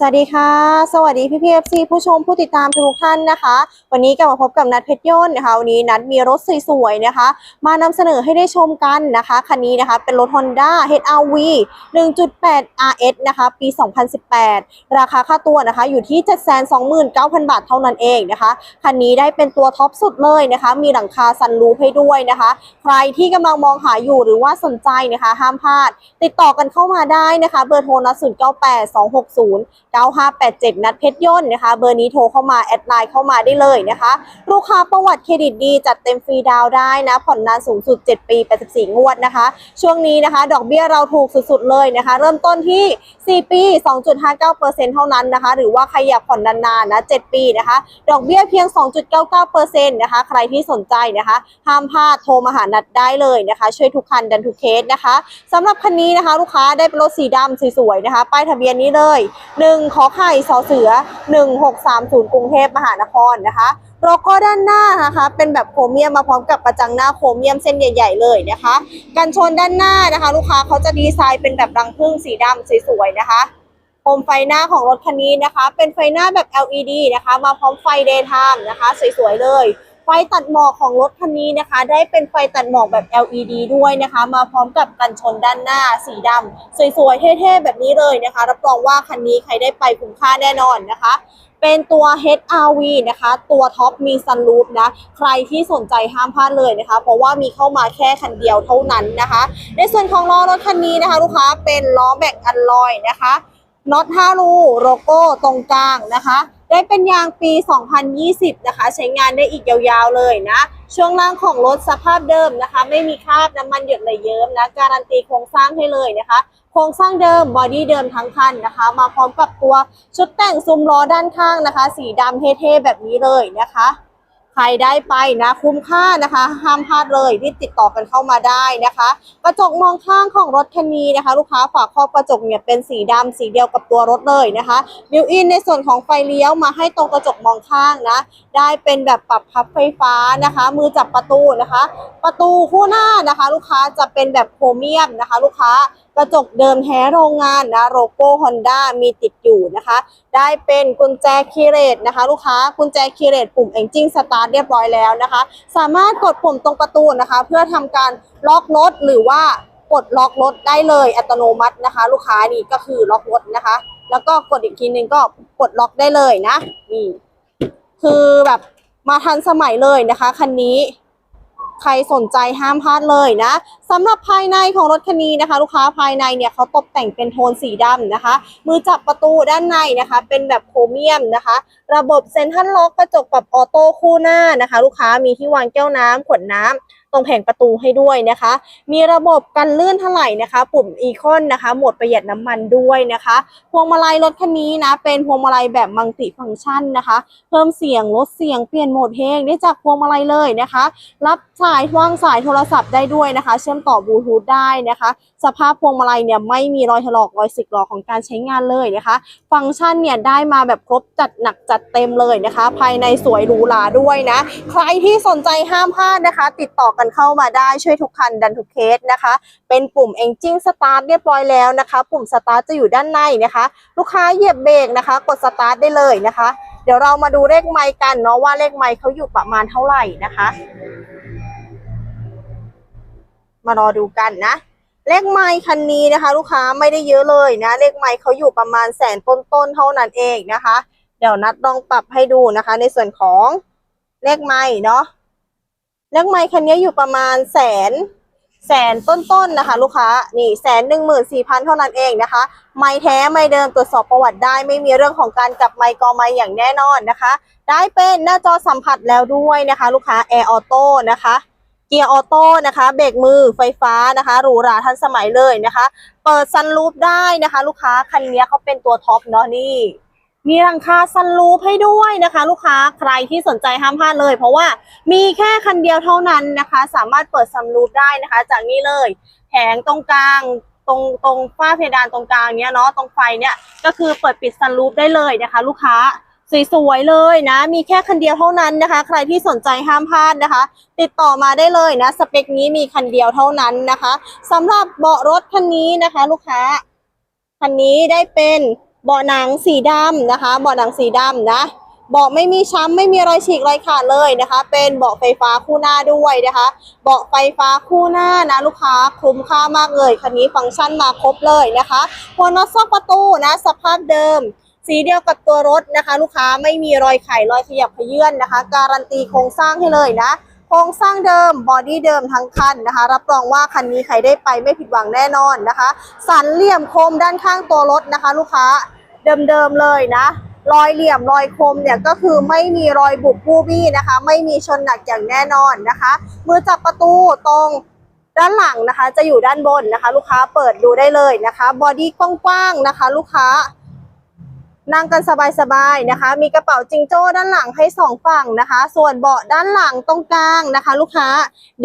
สวัสดีค่ะ สวัสดีพี่พีเอฟซีผู้ชมผู้ติดตามทุกท่านนะคะ วันนี้กลับมาพบกับนัดเพชรยนต์นะคะวันนี้นัดมีรถสวยๆนะคะ มานำเสนอให้ได้ชมกันนะคะคันนี้นะคะเป็นรถ Honda HR-V 1.8 RS นะคะ ปี 2018 ราคาค่าตัวนะคะอยู่ที่ 729,000 บาทเท่านั้นเองนะคะคันนี้ได้เป็นตัวท็อปสุดเลยนะคะ มีหลังคาซันรูฟให้ด้วยนะคะ ใครที่กำลังมองหาอยู่หรือว่าสนใจนะคะ ห้ามพลาด ติดต่อกันเข้ามาได้นะคะ เบอร์โทรนะ098 260 9587 นัดเพชรย่นต์นะคะ เบอร์นี้โทรเข้ามา แอดไลน์เข้ามาได้เลยนะคะ ลูกค้าประวัติเครดิตดีจัดเต็มฟรีดาวได้นะ ผ่อนนานสูงสุด 7 ปี 84 งวดนะคะ ช่วงนี้นะคะ ดอกเบี้ยเราถูกสุดๆเลยนะคะ เริ่มต้นที่ 4 ปี 2.59%เท่านั้นนะคะ หรือว่าใครอยากผ่อนนานๆนะ 7 ปีนะคะ ดอกเบี้ยเพียง 2.99%นะคะ ใครที่สนใจนะคะ ห้ามพลาดโทรมาหานัดได้เลยนะคะ ช่วยทุกคันดันทุกเคสนะคะสำหรับคันนี้นะคะ ลูกค้าได้เป็นรถสีดำสวยๆนะคะ ป้ายทะเบียนนี้เลย1 1ขอไข่สอเสือ 1630 กรุงเทพมหานครนะคะโลโก้ด้านหน้านะคะ เป็นแบบโครเมียมมาพร้อมกับกระจังหน้าโครเมียมเส้นใหญ่ ๆ เลยนะคะ กันชนด้านหน้านะคะ ลูกค้าเขาจะดีไซน์เป็นแบบรังผึ้งสีดำสวยๆนะคะโคมไฟหน้าของรถคันนี้นะคะ เป็นไฟหน้าแบบ LED นะคะ มาพร้อมไฟ daytime นะคะ สวยๆเลย ไฟตัดหมอกของรถคันนี้นะคะ ได้เป็นไฟตัดหมอกแบบ LED ด้วยนะคะ มาพร้อมกับกันชนด้านหน้าสีดำสวยๆ เท่ๆ แบบนี้เลยนะคะ รับรองว่าคันนี้ใครได้ไปคุ้มค่าแน่นอนนะคะ เป็นตัว HRV นะคะ ตัวท็อปมีซันรูฟนะ ใครที่สนใจห้ามพลาดเลยนะคะ เพราะว่ามีเข้ามาแค่คันเดียวเท่านั้นนะคะ ในส่วนของล้อรถคันนี้นะคะ ลูกค้าเป็นล้อแม็กอัลลอยนะคะน็อต5รูโลโก้ตรงกลางนะคะ ได้เป็นยางปี 2020 นะคะ ใช้งานได้อีกยาวๆเลยนะ ช่วงล่างของรถสภาพเดิมนะคะ ไม่มีคราบน้ำมันหยดไหลเยิ้มนะ การันตีโครงสร้างให้เลยนะคะ โครงสร้างเดิมบอดี้เดิมทั้งคันนะคะ มาพร้อมกับตัวชุดแต่งซุ้มล้อด้านข้างนะคะ สีดำเท่ๆแบบนี้เลยนะคะ ครได้ไปนะคุ้มค่านะคะ ห้ามพลาดเลยรีบติดต่อกันเข้ามาได้นะคะ กระจกมองข้างของรถคันนี้นะคะ ลูกค้าฝาครอบกระจกเนี่ยเป็นสีดำสีเดียวกับตัวรถเลยนะคะบิวอินในส่วนของไฟเลี้ยวมาให้ตรงกระจกมองข้างนะ ได้เป็นแบบปรับพับไฟฟ้านะคะ มือจับประตูนะคะ ประตูคู่หน้านะคะ ลูกค้าจะเป็นแบบโครเมียมนะคะ ลูกค้า กระจกเดิมแท้โรงงานนะโลโก้ Honda มีติดอยู่นะคะ ได้เป็นกุญแจคีเรตนะคะ ลูกค้ากุญแจคีเรตปุ่ม Engine Start เรียบร้อยแล้วนะคะ สามารถกดปุ่มตรงประตูนะคะ เพื่อทำการล็อกรถหรือว่ากดล็อกรถได้เลยอัตโนมัตินะคะ ลูกค้านี่ก็คือล็อกรถนะคะ แล้วก็กดอีกทีนึงก็กดล็อกได้เลยนะนี่คือแบบมาทันสมัยเลยนะคะคันนี้ใครสนใจห้ามพลาดเลยนะ สำหรับภายในของรถคันนี้นะคะ ลูกค้าภายในเนี่ยเขาตกแต่งเป็นโทนสีดำนะคะ มือจับประตูด้านในนะคะ เป็นแบบโครเมียมนะคะ ระบบเซ็นทรัลล็อกกระจกปรับออโต้คู่หน้านะคะ ลูกค้ามีที่วางแก้วน้ำขวดน้ำตรงแผงประตูให้ด้วยนะคะ มีระบบกันลื่นถลายนะคะ ปุ่มอีคอนนะคะ โหมดประหยัดน้ำมันด้วยนะคะ พวงมาลัยรถคันนี้นะ เป็นพวงมาลัยแบบมัลติฟังก์ชันนะคะ เพิ่มเสียงลดเสียงเปลี่ยนโหมดเพลงได้จากพวงมาลัยเลยนะคะ รับสายวางสายโทรศัพท์ได้ด้วยนะคะ เชื่อมต่อบลูทูธได้นะคะ สภาพพวงมาลัยเนี่ยไม่มีรอยถลอกรอยสึกหรอกของการใช้งานเลยนะคะ ฟังก์ชันเนี่ยได้มาแบบครบจัดหนักจัดเต็มเลยนะคะ ภายในสวยหรูหราด้วยนะ ใครที่สนใจห้ามพลาดนะคะ ติดต่อกันเข้ามาได้ช่วยทุกคันดันทุกเคสนะคะ เป็นปุ่ม Engine Start เรียบร้อยแล้วนะคะ ปุ่ม Start จะอยู่ด้านในนะคะ ลูกค้าเหยียบเบรกนะคะ กด Start ได้เลยนะคะ เดี๋ยวเรามาดูเลขไมค์กันเนาะว่าเลขไมค์เขาอยู่ประมาณเท่าไหร่นะคะ มารอดูกันนะ เลขไมค์คันนี้นะคะ ลูกค้าไม่ได้เยอะเลยนะ เลขไมค์เขาอยู่ประมาณแสนต้นๆเท่านั้นเองนะคะ เดี๋ยวนัดลองปรับให้ดูนะคะ ในส่วนของเลขไมค์เนาะเลขไมค์คันนี้อยู่ประมาณแสนแสนต้นๆนะคะ ลูกค้านี่แสนหนึ่งหมื่นสี่พันเท่านั้นเองนะคะ ไม้แท้ไม้เดิมตรวจสอบประวัติได้ ไม่มีเรื่องของการกลับไม้กอไม้อย่างแน่นอนนะคะ ได้เป็นหน้าจอสัมผัสแล้วด้วยนะคะ ลูกค้าแอร์ออโต้นะคะ เกียร์ออโต้นะคะ เบรกมือไฟฟ้านะคะ หรูหราทันสมัยเลยนะคะ เปิดซันรูฟได้นะคะ ลูกค้าคันนี้เขาเป็นตัวท็อปเนาะนี่ มีหลังคาซันรูฟให้ด้วยนะคะ ลูกค้าใครที่สนใจห้ามพลาดเลย เพราะว่ามีแค่คันเดียวเท่านั้นนะคะ สามารถเปิดซันรูฟได้นะคะ จากนี้เลยแผงตรงกลางตรงตรงฝ้าเพดานตรงกลางเนี้ยเนาะตรงไฟเนี้ยก็คือเปิดปิดซันรูฟได้เลยนะคะ ลูกค้า สวยๆเลยนะ มีแค่คันเดียวเท่านั้นนะคะ ใครที่สนใจห้ามพลาดนะคะ ติดต่อมาได้เลยนะ สเปคนี้มีคันเดียวเท่านั้นนะคะสำหรับเบาะรถคันนี้นะคะ ลูกค้าคันนี้ได้เป็นเบาะหนังสีดำนะคะเบาะหนังสีดำนะเบาะไม่มีช้ำไม่มีรอยฉีกรอยขาดเลยนะคะ เป็นเบาะไฟฟ้าคู่หน้าด้วยนะคะ เบาะไฟฟ้าคู่หน้านะลูกค้าคุ้มค่ามากเลยคันนี้ฟังก์ชันมาครบเลยนะคะหัวน็อตซอกประตูนะ สภาพเดิม สีเดียวกับตัวรถนะคะ ลูกค้าไม่มีรอยไขรอยขยับขยื่นนะคะ การันตีโครงสร้างให้เลยนะ โครงสร้างเดิมบอดี้เดิมทั้งคันนะคะ รับรองว่าคันนี้ใครได้ไปไม่ผิดหวังแน่นอนนะคะ สันเหลี่ยมโคมด้านข้างตัวรถนะคะ ลูกค้าเดิมๆเลยนะรอยเหลี่ยมรอยคมเนี่ยก็คือไม่มีรอยบุบบูบี้นะคะ ไม่มีชนหนักอย่างแน่นอนนะคะมือจับประตูตรงด้านหลังนะคะ จะอยู่ด้านบนนะคะ ลูกค้าเปิดดูได้เลยนะคะ บอดี้กว้างๆนะคะ ลูกค้า นั่งกันสบายๆนะคะ มีกระเป๋าจิงโจ้ด้านหลังให้สองฝั่งนะคะ ส่วนเบาะด้านหลังตรงกลางนะคะ ลูกค้า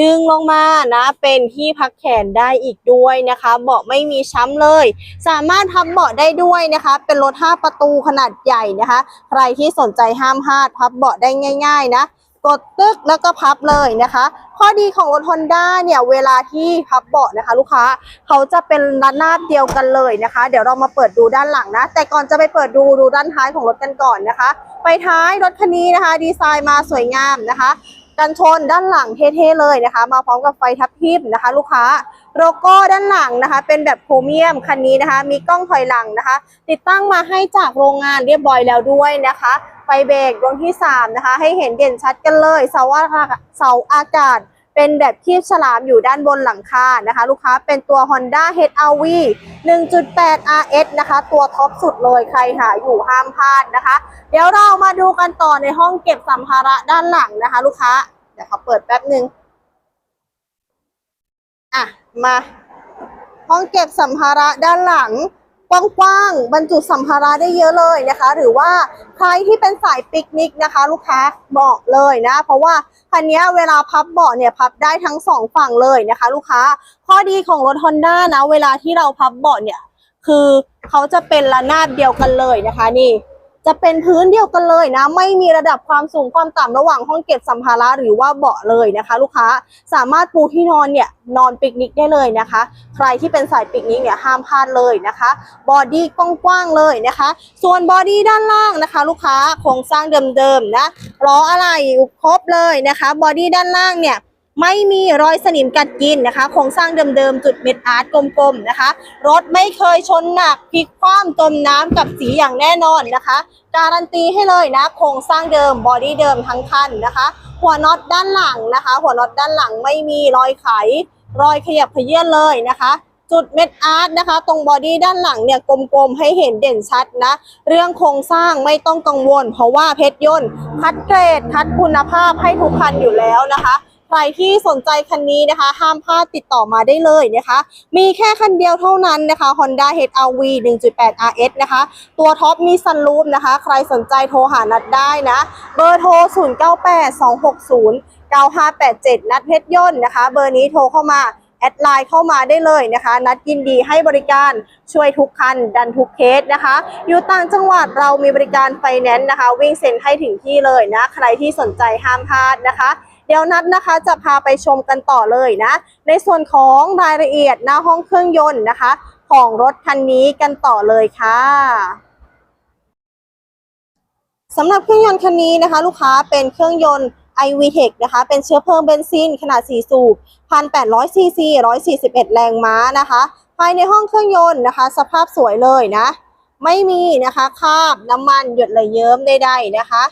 ดึงลงมานะเป็นที่พักแขนได้อีกด้วยนะคะ เบาะไม่มีช้ำเลย สามารถพับเบาะได้ด้วยนะคะ เป็นรถ5ประตูขนาดใหญ่นะคะ ใครที่สนใจห้ามพลาดพับเบาะได้ง่าย ๆ นะ กดตึกแล้วก็พับเลยนะคะ ข้อดีของรถ Honda เนี่ยเวลาที่พับเบาะนะคะ ลูกค้าเขาจะเป็นระนาบเดียวกันเลยนะคะ เดี๋ยวเรามาเปิดดูด้านหลังนะ แต่ก่อนจะไปเปิดดูดูด้านท้ายของรถกันก่อนนะคะ ไปท้ายรถคันนี้นะคะ ดีไซน์มาสวยงามนะคะกันชนด้านหลังเท่ๆเลยนะคะ มาพร้อมกับไฟทับทิมนะคะ ลูกค้าโลโก้ด้านหลังนะคะ เป็นแบบโครเมียมคันนี้นะคะ มีกล้องถอยหลังนะคะ ติดตั้งมาให้จากโรงงานเรียบร้อยแล้วด้วยนะคะ ฟเบรกดวงที่ 3 นะคะ ให้เห็นเด่นชัดกันเลย เสาอากาศเสาอากาศ เป็นแบบคีบฉลามอยู่ด้านบนหลังคานะคะ ลูกค้าเป็นตัว Honda HR-V 1.8 RS นะคะ ตัวท็อปสุดเลยใครหาอยู่ห้ามพลาดนะคะ เดี๋ยวเรามาดูกันต่อในห้องเก็บสัมภาระด้านหลังนะคะ ลูกค้าเดี๋ยวเขาเปิดแป๊บหนึ่งอะมาห้องเก็บสัมภาระด้านหลัง กว้างๆบรรจุสัมภาระได้เยอะเลยนะคะ หรือว่าใครที่เป็นสายปิกนิกนะคะ ลูกค้าเหมาะเลยนะ เพราะว่าคันนี้เวลาพับเบาะเนี่ยพับได้ทั้งสองฝั่งเลยนะคะ ลูกค้าข้อดีของรถ Honda นะ เวลาที่เราพับเบาะเนี่ย คือเขาจะเป็นระนาบเดียวกันเลยนะคะนี่ จะเป็นพื้นเดียวกันเลยนะ ไม่มีระดับความสูงความต่ำระหว่างห้องเก็บสัมภาระหรือว่าเบาะเลยนะคะ ลูกค้าสามารถปูที่นอนเนี่ยนอนปิกนิกได้เลยนะคะ ใครที่เป็นสายปิกนิกเนี่ยห้ามพลาดเลยนะคะบอดี้กว้างๆเลยนะคะ ส่วนบอดี้ด้านล่างนะคะ ลูกค้าโครงสร้างเดิมๆนะล้ออะไรครบเลยนะคะบอดี้ด้านล่างเนี่ย ไม่มีรอยสนิมกัดกินนะคะ โครงสร้างเดิมๆ จุดเม็ดอาร์ตกลมๆนะคะ รถไม่เคยชนหนักพลิกคว่ำจมน้ำกับสีอย่างแน่นอนนะคะ การันตีให้เลยนะ โครงสร้างเดิมบอดี้เดิมทั้งคันนะคะ หัวน็อตด้านหลังนะคะ หัวน็อตด้านหลังไม่มีรอยไข รอยขยับเขยื่นเลยนะคะจุดเม็ดอาร์ตนะคะ ตรงบอดี้ด้านหลังเนี่ยกลมๆ ให้เห็นเด่นชัดนะ เรื่องโครงสร้างไม่ต้องกังวล เพราะว่าเพชรยนต์คัดเกรดคัดคุณภาพให้ทุกคันอยู่แล้วนะคะ ใครที่สนใจคันนี้นะคะ ห้ามพลาดติดต่อมาได้เลยนะคะ มีแค่คันเดียวเท่านั้นนะคะ Honda HR-V 1.8 RS นะคะ ตัวท็อปมีซันรูฟนะคะ ใครสนใจโทรหานัดได้นะ เบอร์โทร 0982609587 นัดเพชรยนนะคะ เบอร์นี้โทรเข้ามาแอดไลน์เข้ามาได้เลยนะคะ นัดยินดีให้บริการช่วยทุกคัน ดันทุกเคสนะคะ อยู่ต่างจังหวัดเรามีบริการไฟแนนซ์นะคะ วิ่งเซ็นให้ถึงที่เลยนะ ใครที่สนใจห้ามพลาดนะคะ ดี๋ยวนัดนะคะจะพาไปชมกันต่อเลยนะ ในส่วนของรายละเอียดหน้าห้องเครื่องยนต์นะคะ ของรถคันนี้กันต่อเลยค่ะสำหรับเครื่องยนต์คันนี้นะคะ ลูกค้าเป็นเครื่องยนต์ iVTEC นะคะ เป็นเชื้อเพลิงเบนซินขนาด 4 สูบ 1,800ซีซี141 แรงม้านะคะ ภายในห้องเครื่องยนต์นะคะ สภาพสวยเลยนะ ไม่มีนะคะคราบน้ำมันหยดไหลเยิ้มใดๆนะคะ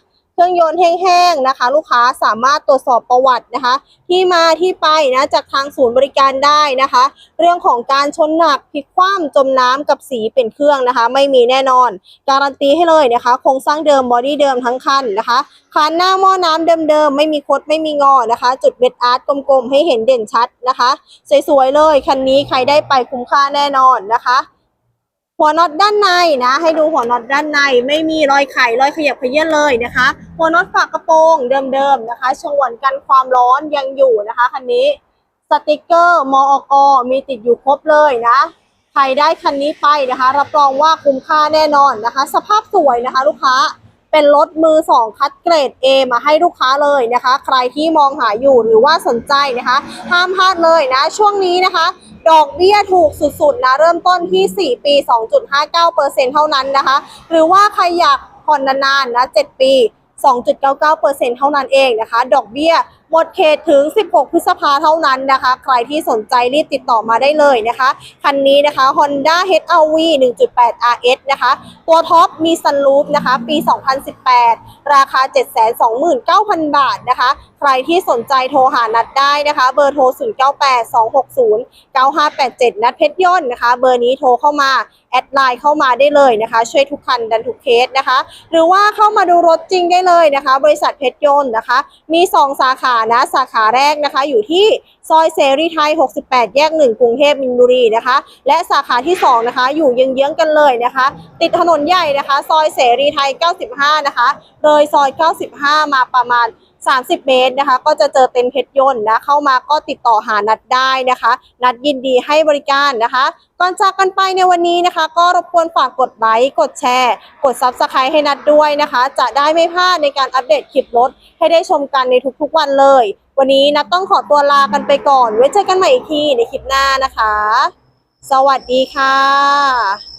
ครื่องยนต์แห้งๆนะคะ ลูกค้าสามารถตรวจสอบประวัตินะคะ ที่มาที่ไปนะจากทางศูนย์บริการได้นะคะ เรื่องของการชนหนักพลิกคว่ำจมน้ำกับสีเป็นเครื่องนะคะ ไม่มีแน่นอน การันตีให้เลยนะคะโครงสร้างเดิมบอดี้เดิมทั้งคันนะคะคานหน้าหม้อน้ำเดิมๆไม่มีคดไม่มีงอนะคะ จุดเม็ดอาร์ตกลมๆให้เห็นเด่นชัดนะคะ สวยๆเลยคันนี้ใครได้ไปคุ้มค่าแน่นอนนะคะ หัวน็อตด้านในนะ ให้ดูหัวน็อตด้านในไม่มีรอยไข่รอยขยับเขยื่นเลยนะคะ หัวน็อตฝากระโปรงเดิมๆนะคะฉงวนกันความร้อนยังอยู่นะคะคันนี้สติกเกอร์มอกมีติดอยู่ครบเลยนะ ใครได้คันนี้ไปนะคะ รับรองว่าคุ้มค่าแน่นอนนะคะ สภาพสวยนะคะ ลูกค้าเป็นรถมือสองคัดเกรด A มาให้ลูกค้าเลยนะคะ ใครที่มองหาอยู่หรือว่าสนใจนะคะ ห้ามพลาดเลยนะ ช่วงนี้นะคะ ดอกเบี้ยถูกสุดๆนะเริ่มต้นที่ 4 ปี 2.59%เท่านั้นนะคะ หรือว่าใครอยากผ่อนนานๆนะ 7 ปี 2.99%เท่านั้นเองนะคะ ดอกเบี้ย หมดเขตถึง 16 พฤษภาเท่านั้นนะคะ ใครที่สนใจรีบติดต่อมาได้เลยนะคะ คันนี้นะคะ Honda HR-V 1.8 RS นะคะ ตัวท็อปมีซันรูฟนะคะ ปี 2018 ราคา 729,000 บาทนะคะ ใครที่สนใจโทรหานัดได้นะคะ เบอร์โทร 0982609587 นัดเพชรย่นต์นะคะ เบอร์นี้โทรเข้ามาแอดไลน์เข้ามาได้เลยนะคะ ช่วยทุกคันดันทุกเคสนะคะ หรือว่าเข้ามาดูรถจริงได้เลยนะคะ บริษัทเพชรยนต์นะคะ มี 2 สาขานะ สาขาแรกนะคะ อยู่ที่ซอยเสรีไทย 68 แยก 1 กรุงเทพมินบุรีนะคะ และสาขาที่ 2 นะคะ อยู่เยื้องๆกันเลยนะคะ ติดถนนใหญ่นะคะ ซอยเสรีไทย 95 นะคะ เลยซอย 95 มาประมาณ 30 เมตรนะคะ ก็จะเจอเต็นท์เพชรยนต์นะเข้ามาก็ติดต่อหานัดได้นะคะ นัดยินดีให้บริการนะคะ ก่อนจากกันไปในวันนี้นะคะ ก็รบกวนฝากกดไลค์กดแชร์ กด Subscribe ให้นัดด้วยนะคะ จะได้ไม่พลาดในการอัปเดตคลิปรถให้ได้ชมกันในทุกๆวันเลย วันนี้นัดต้องขอตัวลากันไปก่อน ไว้เจอกันใหม่อีกทีในคลิปหน้านะคะ สวัสดีค่ะ